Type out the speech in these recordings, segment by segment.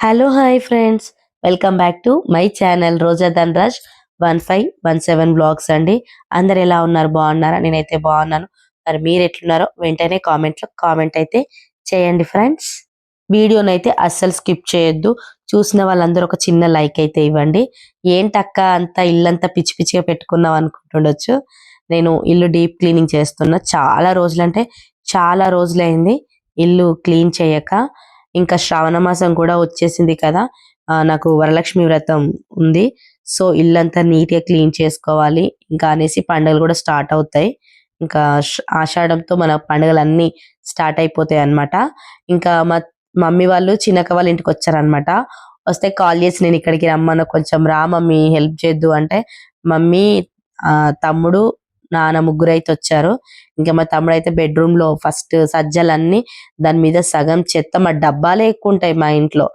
Hello hi friends welcome back to my channel Roja Dhanraj one five one seven blogs అండి. అందరు ఎలా ఉన్నారు? బాగున్నారా? నేనైతే బాగున్నాను. మరి మీరు ఎట్లున్నారో వెంటనే కామెంట్లో కామెంట్ అయితే చేయండి ఫ్రెండ్స్ వీడియోనైతే అస్సలు స్కిప్ చేయొద్దు. చూసిన వాళ్ళందరూ ఒక చిన్న లైక్ అయితే ఇవ్వండి. ఏంటక్క అంతా ఇల్లంతా పిచ్చి పిచ్చిగా పెట్టుకున్నాం అనుకుంటుండొచ్చు. నేను ఇల్లు డీప్ క్లీనింగ్ చేస్తున్నా. చాలా రోజులంటే చాలా రోజులైంది. ఇల్లు క్లీన్ చేయక. ఇంకా శ్రావణ మాసం కూడా వచ్చేసింది కదా నాకు వరలక్ష్మి వ్రతం ఉంది. సో ఇల్లంతా నీట్గా క్లీన్ చేసుకోవాలి. ఇంకా అనేసి పండుగలు కూడా స్టార్ట్ అవుతాయి. ఇంకా ఆషాఢంతో మన పండుగలు అన్ని స్టార్ట్ అయిపోతాయి అన్నమాట. ఇంకా మా మమ్మీ వాళ్ళు చిన్నక్క వాళ్ళ ఇంటికి వచ్చారనమాట వస్తే కాల్ చేసి నేను ఇక్కడికి రమ్మను కొంచెం రా మమ్మీ హెల్ప్ చేద్దు అంటే మమ్మీ ఆ, తమ్ముడు నాన్న ముగ్గురు అయితే వచ్చారు. ఇంకా మా తమ్ముడు అయితే బెడ్రూమ్లో ఫస్ట్ సజ్జలన్నీ దాని మీద సగం చెత్త మా డబ్బాలే ఎక్కువ ఉంటాయి మా ఇంట్లో.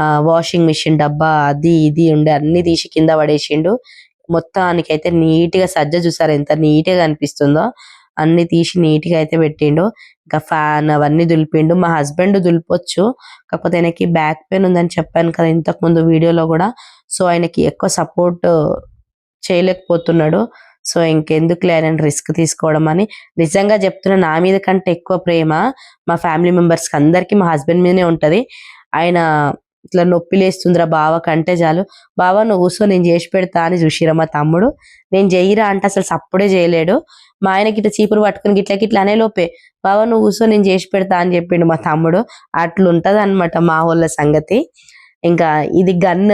ఆ వాషింగ్ మిషన్ డబ్బా అది ఇది ఉండే అన్ని తీసి కింద పడేసిండు. మొత్తానికి అయితే నీట్గా సజ్జ చూసారు ఎంత నీట్గా అనిపిస్తుందో అన్ని తీసి నీట్గా అయితే పెట్టిండు. ఇంకా ఫ్యాన్ అవన్నీ దులిపిండు. మా హస్బెండ్ దులిపొచ్చు. కాకపోతే ఆయనకి బ్యాక్ పెయిన్ ఉందని చెప్పాను కదా ఇంతకు ముందు వీడియోలో కూడా. సో ఆయనకి ఎక్కువ సపోర్ట్ చేయలేకపోతున్నాడు. సో ఇంకెందుకు లేనని రిస్క్ తీసుకోవడం అని. నిజంగా చెప్తున్నా నా మీద కంటే ఎక్కువ ప్రేమ మా ఫ్యామిలీ మెంబర్స్కి కి అందరికి మా హస్బెండ్ మీదనే ఉంటుంది. ఆయన ఇట్లా నొప్పి లేస్తుందిరా బావ కంటే చాలు. బావ నువ్వు కూర్చో నేను చేసి పెడతా అని చూసిరా మా తమ్ముడు. నేను చెయ్యిరా అంటే అసలు సప్పుడే చేయలేడు మా ఆయనకి ఇట్లా చీపురు పట్టుకుని గిట్ల గిట్ల అనే లోపే. బావ నువ్వు కూర్చో నేను చేసి పెడతా అని చెప్పిండు మా తమ్ముడు. అట్లుంటది అనమాట మా వాళ్ళ సంగతి. ఇంకా ఇది గన్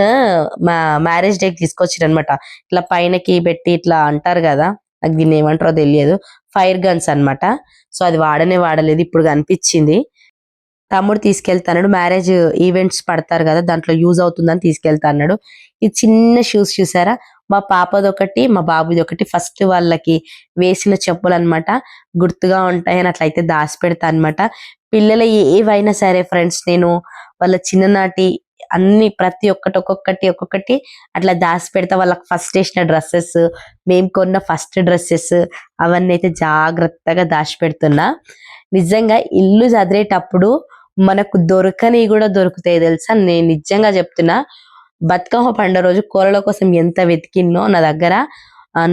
మా మ్యారేజ్ డేకి తీసుకొచ్చారు అనమాట ఇట్లా పైనకి పెట్టి ఇట్లా అంటారు కదా నాకు దీన్ని ఏమంటారో తెలియదు. ఫైర్ గన్స్ అన్నమాట. సో అది వాడనే వాడలేదు ఇప్పుడు కనిపించింది. తమ్ముడు తీసుకెళ్తాడు మ్యారేజ్ ఈవెంట్స్ పడతారు కదా దాంట్లో యూజ్ అవుతుందని తీసుకెళ్తా అన్నాడు ఈ చిన్న షూస్ చూసారా? మా పాపది ఒకటి మా బాబుది ఒకటి ఫస్ట్ వాళ్ళకి వేసిన చెప్పులు అన్నమాట. గుర్తుగా ఉంటాయని అట్లయితే దాచి పెడతా అనమాట పిల్లలు ఏవైనా సరే ఫ్రెండ్స్ నేను వాళ్ళ చిన్ననాటి అన్ని ప్రతి ఒక్కటి ఒక్కొక్కటి ఒక్కొక్కటి అట్లా దాచి పెడతా. వాళ్ళకి ఫస్ట్ వేసిన డ్రెస్సెస్ మేము కొన్న ఫస్ట్ డ్రెస్సెస్ అవన్నీ అయితే జాగ్రత్తగా దాచి పెడుతున్నా. నిజంగా ఇల్లు చదివేటప్పుడు మనకు దొరకని కూడా దొరుకుతాయి తెలుసా? నేను నిజంగా చెప్తున్నా. బతుకమ్మ పండుగ రోజు కూరల కోసం ఎంత వెతికినో నా దగ్గర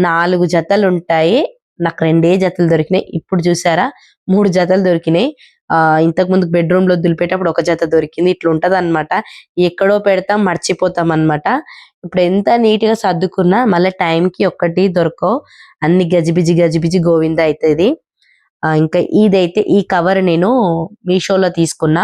నాలుగు జతలు ఉంటాయి. నాకు రెండే జతలు దొరికినాయి. ఇప్పుడు చూసారా? మూడు జతలు దొరికినాయి. ఇంతకు ముందు బెడ్రూమ్లో దులిపేటప్పుడు ఒక జత దొరికింది. ఇట్లా ఉంటది అనమాట ఎక్కడో పెడతాం మర్చిపోతాం అన్నమాట ఇప్పుడు ఎంత నీట్గా సర్దుకున్నా మళ్ళీ టైం కి ఒక్కటి దొరకవు. అన్ని గజిబిజి గజిబిజి గోవింద అవుతుంది ఇంకా ఇదైతే ఈ కవర్ నేను మీషోలో తీసుకున్నా.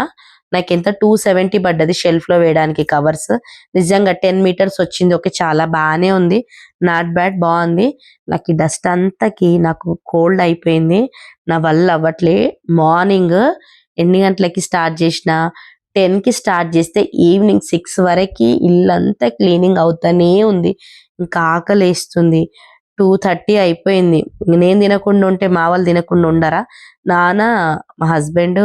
నాకు ఎంత టూ సెవెంటీ పడ్డది షెల్ఫ్లో వేయడానికి కవర్స్ నిజంగా టెన్ మీటర్స్ వచ్చింది. ఓకే చాలా బాగానే ఉంది. నాట్ బ్యాడ్ బాగుంది. నాకు ఈ డస్ట్ అంతకి నాకు కోల్డ్ అయిపోయింది. నా వల్ల అవ్వట్లే. మార్నింగ్ ఎన్ని గంటలకి స్టార్ట్ చేసిన? టెన్కి స్టార్ట్ చేస్తే ఈవినింగ్ సిక్స్ వరకు ఇల్లంతా క్లీనింగ్ అవుతానే ఉంది. ఇంకా ఆకలి వేస్తుంది. టూ థర్టీ అయిపోయింది. నేను తినకుండా ఉంటే మా వాళ్ళు తినకుండా ఉండరా? నాన్న మా హస్బెండ్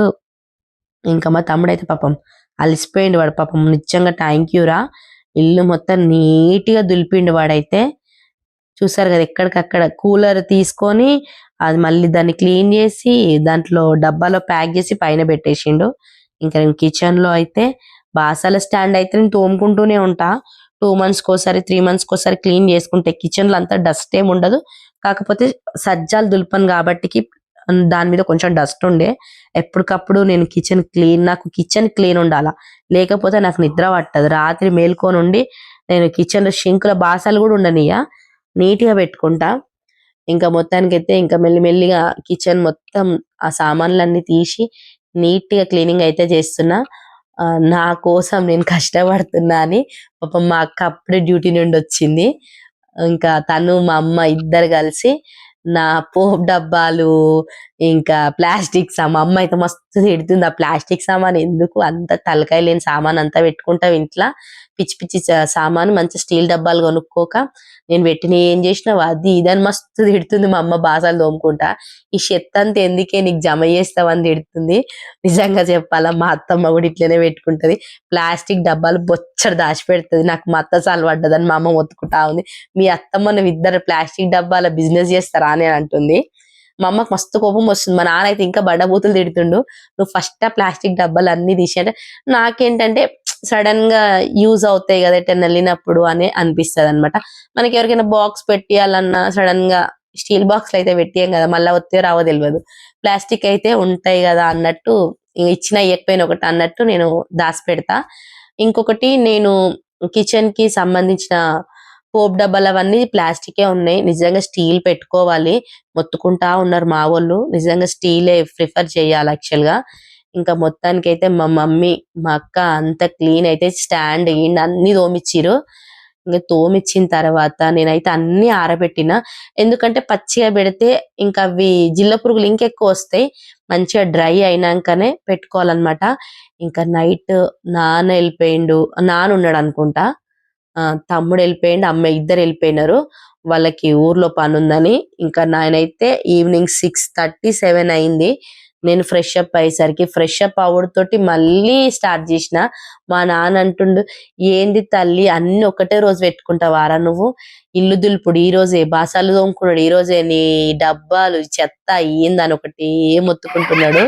ఇంకా మా తమ్ముడైతే పాపం అలసిపోయిండు వాడు. పాపం నిజంగా థ్యాంక్ యూ రా. ఇల్లు మొత్తం నీట్గా దులిపిండు వాడైతే. చూసారు కదా ఎక్కడికక్కడ కూలర్ తీసుకొని అది మళ్ళీ దాన్ని క్లీన్ చేసి దాంట్లో డబ్బాలో ప్యాక్ చేసి పైన పెట్టేసిండు. ఇంకా నేను కిచెన్లో అయితే బాసాల స్టాండ్ అయితే నేను తోముకుంటూనే ఉంటా. టూ మంత్స్ ఒకసారి త్రీ మంత్స్ ఒకసారి క్లీన్ చేసుకుంటే కిచెన్లో అంతా డస్ట్ ఏమి ఉండదు. కాకపోతే సజ్జాలు దులిపను కాబట్టి దాని మీద కొంచెం డస్ట్ ఉండే. ఎప్పటికప్పుడు నేను కిచెన్ క్లీన్ నాకు కిచెన్ క్లీన్ ఉండాలా? లేకపోతే నాకు నిద్ర పట్టదు. రాత్రి మేల్కొని ఉండి నేను కిచెన్లో షింకుల బాసాలు కూడా ఉండనియా? నీట్గా పెట్టుకుంటా. ఇంకా మొత్తానికి అయితే ఇంకా మెల్లిమెల్లిగా కిచెన్ మొత్తం ఆ సామాన్లన్నీ తీసి నీట్గా క్లీనింగ్ అయితే చేస్తున్నా. నా కోసం నేను కష్టపడుతున్నా అని పాపం మా అక్క అప్పుడే డ్యూటీ నుండి వచ్చింది. ఇంకా తను మా అమ్మ ఇద్దరు కలిసి నా పోప్ డబ్బాలు ఇంకా ప్లాస్టిక్ సామాన్. అమ్మ అయితే మస్తు తిడుతుంది ఆ ప్లాస్టిక్ సామాన్ ఎందుకు? అంత తలకాయ లేని సామాన్ అంతా పెట్టుకుంటావు ఇంట్లో? పిచ్చి పిచ్చి సామాన్ సామాను మంచి స్టీల్ డబ్బాలు కొనుక్కోక నేను పెట్టిన ఏం చేసినావు? అది ఇదని మస్తు తిడుతుంది మా అమ్మ బాసాలు తోముకుంటా. ఈ చెత్త అంతా ఎందుకే నీకు జమ చేస్తావని తిడుతుంది. నిజంగా చెప్పాలా మా అత్తమ్మ కూడా ఇట్లనే పెట్టుకుంటది. ప్లాస్టిక్ డబ్బాలు బొచ్చడు దాచి పెడుతుంది నాకు మా అత్త చాలు పడ్డదని మా అమ్మ ఒత్తుకుంటా ఉంది. మీ అత్తమ్మ ఇద్దరు ప్లాస్టిక్ డబ్బాల బిజినెస్ చేస్తారా? అని అంటుంది. మా అమ్మకి మస్తు కోపం వస్తుంది. మా నాన్న అయితే ఇంకా బండబూతులు తిడుతుండు. నువ్వు ఫస్ట్ ఆ ప్లాస్టిక్ డబ్బాలు అన్ని తీసి అంటే నాకేంటంటే సడన్గా యూజ్ అవుతాయి కదా ఎటన్నా వెళ్ళినప్పుడు అని అనిపిస్తుంది అనమాట మనకి ఎవరికైనా బాక్స్ పెట్టియాలన్నా సడన్గా స్టీల్ బాక్స్ అయితే పెట్టాం కదా మళ్ళీ వస్తే రావో తెలియదు ప్లాస్టిక్ అయితే ఉంటాయి కదా అన్నట్టు ఇచ్చిన ఇయ్యకపోయిన ఒకటి అన్నట్టు నేను దాచి పెడతా ఇంకొకటి నేను కిచెన్కి సంబంధించిన పోప్ డబ్బాలు అవన్నీ ప్లాస్టికే ఉన్నాయి. నిజంగా స్టీల్ పెట్టుకోవాలి. మొత్తుకుంటా ఉన్నారు మా వాళ్ళు. నిజంగా స్టీలే ప్రిఫర్ చేయాలి యాక్చువల్గా. ఇంకా మొత్తానికి అయితే మా మమ్మీ మా అక్క అంత క్లీన్ అయితే స్టాండ్ గిండ్ అన్ని తోమిచ్చిరు. ఇంకా తోమిచ్చిన తర్వాత నేనైతే అన్ని ఆరబెట్టిన. ఎందుకంటే పచ్చిగా పెడితే ఇంకా అవి జిల్ల పురుగులు ఇంకెక్కువ వస్తాయి. మంచిగా డ్రై అయినాకనే పెట్టుకోవాలన్నమాట. ఇంకా నైట్ నాన్న వెళ్ళిపోయిండు. నాన్న ఉన్నాడు అనుకుంటా. తమ్ముడు వెళ్ళిపోయిండు అమ్మ ఇద్దరు వెళ్ళిపోయినారు. వాళ్ళకి ఊర్లో పని ఉందని ఇంకా నాయనైతే ఈవినింగ్ సిక్స్ థర్టీ సెవెన్ అయింది. నేను ఫ్రెష్ అప్ అయ్యేసరికి ఫ్రెష్ అప్ తోటి మళ్ళీ స్టార్ట్ చేసిన. మా నాన్న అంటుండు ఏంది తల్లి అన్ని ఒకటే రోజు పెట్టుకుంటావారా నువ్వు? ఇల్లు దులుపుడు ఈ రోజే బాసాలు తోముకున్నాడు ఈ రోజే నీ డబ్బాలు చెత్త ఏందని ఒకటి మొత్తుకుంటున్నాడు.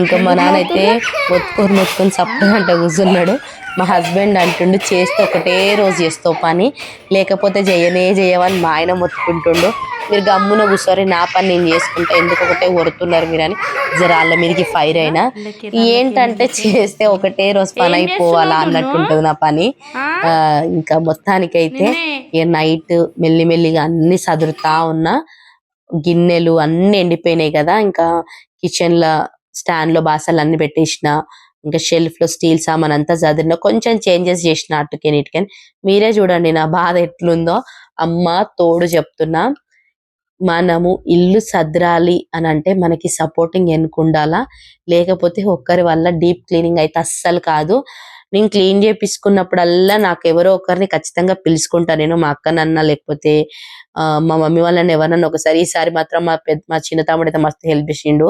ఇంకా మా నాన్న అయితే మొత్తుకొని మొత్తుకొని సప్పగంట కూర్చున్నాడు. మా హస్బెండ్ అంటుండు చేస్తే ఒకటే రోజు చేస్తావు పని లేకపోతే చేయనే చేయవని మా ఆయన మొత్తుకుంటుండు. మీరు గమ్మున కూర్చోరి నా పని నేను చేసుకుంటా ఎందుకు ఒకటే కొడుతున్నారు మీరు అని. జరాళ్ళ మీదకి ఫైర్ అయినా. ఏంటంటే చేస్తే ఒకటే రోజు పని అయిపోవాలా అన్నట్టు ఉంటుంది నా పని. ఇంకా మొత్తానికైతే నైట్ మెల్లి మెల్లిగా అన్ని సదురుతా ఉన్నా. గిన్నెలు అన్ని ఎండిపోయినాయి కదా ఇంకా కిచెన్లో స్టాండ్లో బాసలు అన్ని పెట్టేసిన ఇంకా షెల్ఫ్లో స్టీల్ సామాన్ అంతా చదివిన కొంచెం చేంజెస్ చేసిన అటుకే ఇటుకని మీరే చూడండి నా బాధ ఎట్లుందో. అమ్మ తోడు చెప్తున్నా మనము ఇల్లు సద్రాలి అని అంటే మనకి సపోర్టింగ్ ఎన్నుకుండాలా? లేకపోతే ఒక్కరి వల్ల డీప్ క్లీనింగ్ అయితే అస్సలు కాదు. నేను క్లీన్ చేపించుకున్నప్పుడల్లా నాకు ఎవరో ఒకరిని ఖచ్చితంగా పిలుచుకుంటా. నేను మా అక్కనన్నా లేకపోతే మా మమ్మీ వాళ్ళని ఎవరన్నా ఒకసారి ఈసారి మాత్రం మా పెద్ద మా చిన్న తమ్ముడు అయితే మస్తు హెల్ప్ చేసిండు.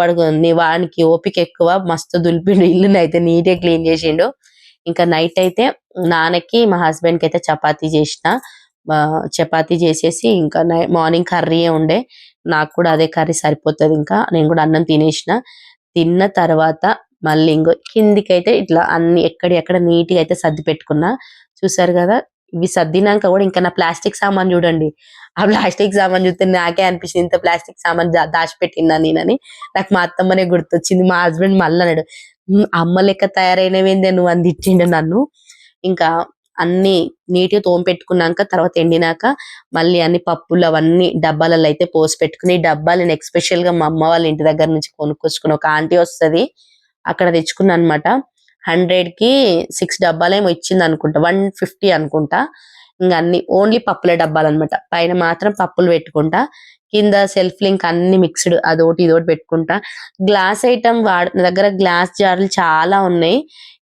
వాడు నీ వానికి ఓపిక ఎక్కువ మస్తు దులిపిండు ఇల్లుని అయితే నీట్ క్లీన్ చేసిండు. ఇంకా నైట్ అయితే నాన్నకి మా హస్బెండ్కి అయితే చపాతీ చేసిన. చపాతీ చేసేసి ఇంకా మార్నింగ్ కర్రీ ఉండే. నాకు కూడా అదే కర్రీ సరిపోతుంది ఇంకా. నేను కూడా అన్నం తినేసిన. తిన్న తర్వాత మళ్ళీ ఇంకో కిందికైతే ఇట్లా అన్ని ఎక్కడెక్కడ ఎక్కడ నీట్గా అయితే సర్ది పెట్టుకున్నా చూసారు కదా? ఇవి సర్దినాక కూడా ఇంకా నా ప్లాస్టిక్ సామాన్ చూడండి. ఆ ప్లాస్టిక్ సామాన్ చూస్తే నాకే అనిపించింది ఇంత ప్లాస్టిక్ సామాన్ దాచిపెట్టిందా నేనని. నాకు మా అత్తమ్మనే గుర్తొచ్చింది మా హస్బెండ్ మళ్ళీ అన్నాడు అమ్మ లెక్క తయారైనవేందే నువ్వు? అని తిట్టిండు నన్ను. ఇంకా అన్ని నీట్గా తోమి పెట్టుకున్నాక తర్వాత ఎండినాక మళ్ళీ అన్ని పప్పులు అవన్నీ డబ్బాలలో అయితే పోసి పెట్టుకుని డబ్బాలు నేను ఎక్స్పెషల్గా మా అమ్మ వాళ్ళ ఇంటి దగ్గర నుంచి కొనుక్కొచ్చుకుని ఒక ఆంటీ వస్తది. అక్కడ తెచ్చుకున్నా అనమాట హండ్రెడ్కి సిక్స్ డబ్బాలేమో ఇచ్చింది అనుకుంటా వన్ ఫిఫ్టీ అనుకుంటా. ఇంకా అన్ని ఓన్లీ పప్పుల డబ్బాలు అనమాట పైన మాత్రం పప్పులు పెట్టుకుంటా. కింద సెల్ఫ్ లింక్ అన్ని మిక్స్డ్ అదోటి ఇదోటి పెట్టుకుంటా. గ్లాస్ ఐటమ్ వాడ నా దగ్గర గ్లాస్ జార్లు చాలా ఉన్నాయి.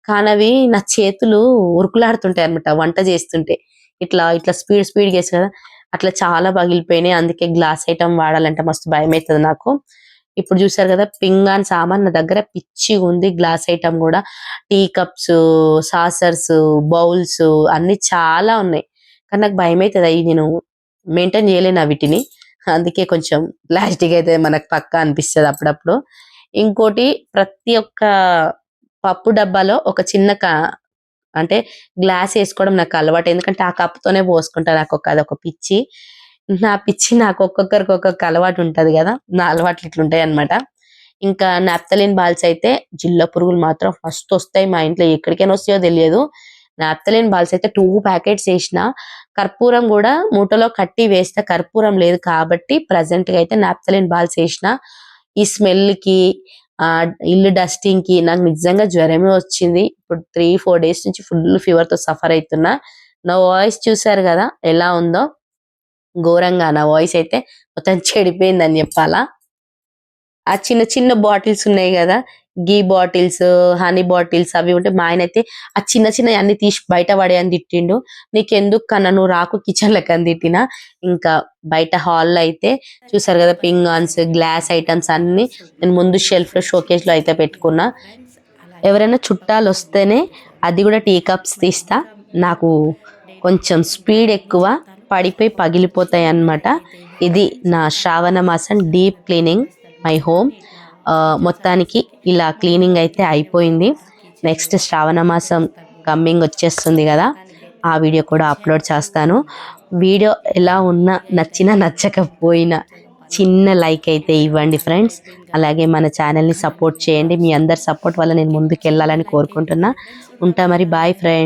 కానీ అవి నా చేతులు ఉరుకులాడుతుంటాయి అనమాట వంట చేస్తుంటే. ఇట్లా ఇట్లా స్పీడ్ స్పీడ్ చేసి కదా. అట్లా చాలా పగిలిపోయినాయి. అందుకే గ్లాస్ ఐటమ్ వాడాలంటే మస్తు భయం అవుతుంది నాకు. ఇప్పుడు చూసారు కదా పింగాన్ సామాన్ నా దగ్గర పిచ్చి ఉంది. గ్లాస్ ఐటమ్ కూడా. టీ కప్స్ సాసర్స్ బౌల్స్ అన్ని చాలా ఉన్నాయి. కానీ నాకు భయం అవుతుంది అవి నేను మెయింటైన్ చేయలేను వీటిని. అందుకే కొంచెం ప్లాస్టిక్ అయితే మనకు పక్క అనిపిస్తుంది అప్పుడప్పుడు. ఇంకోటి ప్రతి ఒక్క పప్పు డబ్బాలో ఒక చిన్న అంటే గ్లాస్ వేసుకోవడం నాకు అలవాటు. ఎందుకంటే ఆ కప్పుతోనే పోసుకుంటా. నాకు ఒక అదొక పిచ్చి. నా పిచ్చి నాకు ఒక్కొక్కరికి ఒక్కొక్క అలవాటు ఉంటది కదా. నా అలవాట్లు ఇట్లుంటాయి అన్నమాట. ఇంకా నాప్తలిన్ బాల్స్ అయితే జిల్ల పురుగులు మాత్రం ఫస్ట్ వస్తాయి మా ఇంట్లో. ఎక్కడికైనా వస్తాయో తెలియదు. నాప్తలిన్ బాల్స్ అయితే టూ ప్యాకెట్స్ వేసిన కర్పూరం కూడా మూటలో కట్టి వేస్తే కర్పూరం లేదు కాబట్టి ప్రజెంట్గా అయితే నాప్తలిన్ బాల్స్ వేసిన ఈ స్మెల్కి ఆ ఇల్లు డస్టింగ్కి నాకు నిజంగా జ్వరమే వచ్చింది. ఇప్పుడు త్రీ ఫోర్ డేస్ నుంచి ఫుల్ ఫీవర్తో సఫర్ అవుతున్నా నా వాయిస్ చూసారు కదా ఎలా ఉందో. ఘోరంగా నా వాయిస్ అయితే మొత్తం చెడిపోయిందని చెప్పాలా? ఆ చిన్న చిన్న బాటిల్స్ ఉన్నాయి కదా గీ బాటిల్స్ హనీ బాటిల్స్ అవి ఉంటే మా ఆయన అయితే ఆ చిన్న చిన్న అన్ని తీసి బయట పడేయని తిట్టిండు. నీకెందుకు కన్నా నువ్వు రాకు కిచెన్ లెక్క అని తిట్టినా? ఇంకా బయట హాల్లో అయితే చూసారు కదా పింగాన్స్ గ్లాస్ ఐటమ్స్ అన్ని నేను ముందు షెల్ఫ్లో షోకేస్లో అయితే పెట్టుకున్నా. ఎవరైనా చుట్టాలు వస్తేనే అది కూడా టీ కప్స్ తీస్తా. నాకు కొంచెం స్పీడ్ ఎక్కువ. పడిపోయి పగిలిపోతాయి అన్నమాట ఇది నా శ్రావణ మాసం డీప్ క్లీనింగ్ మై హోమ్ మొత్తానికి ఇలా క్లీనింగ్ అయితే అయిపోయింది. నెక్స్ట్ శ్రావణ మాసం కమ్మింగ్ వచ్చేస్తుంది కదా ఆ వీడియో కూడా అప్లోడ్ చేస్తాను. వీడియో ఎలా ఉన్నా నచ్చినా నచ్చకపోయినా చిన్న లైక్ అయితే ఇవ్వండి ఫ్రెండ్స్ అలాగే మన ఛానల్ని సపోర్ట్ చేయండి. మీ అందరి సపోర్ట్ వల్ల నేను ముందుకు వెళ్ళాలని కోరుకుంటున్నా. ఉంటా మరి బాయ్ ఫ్రెండ్స్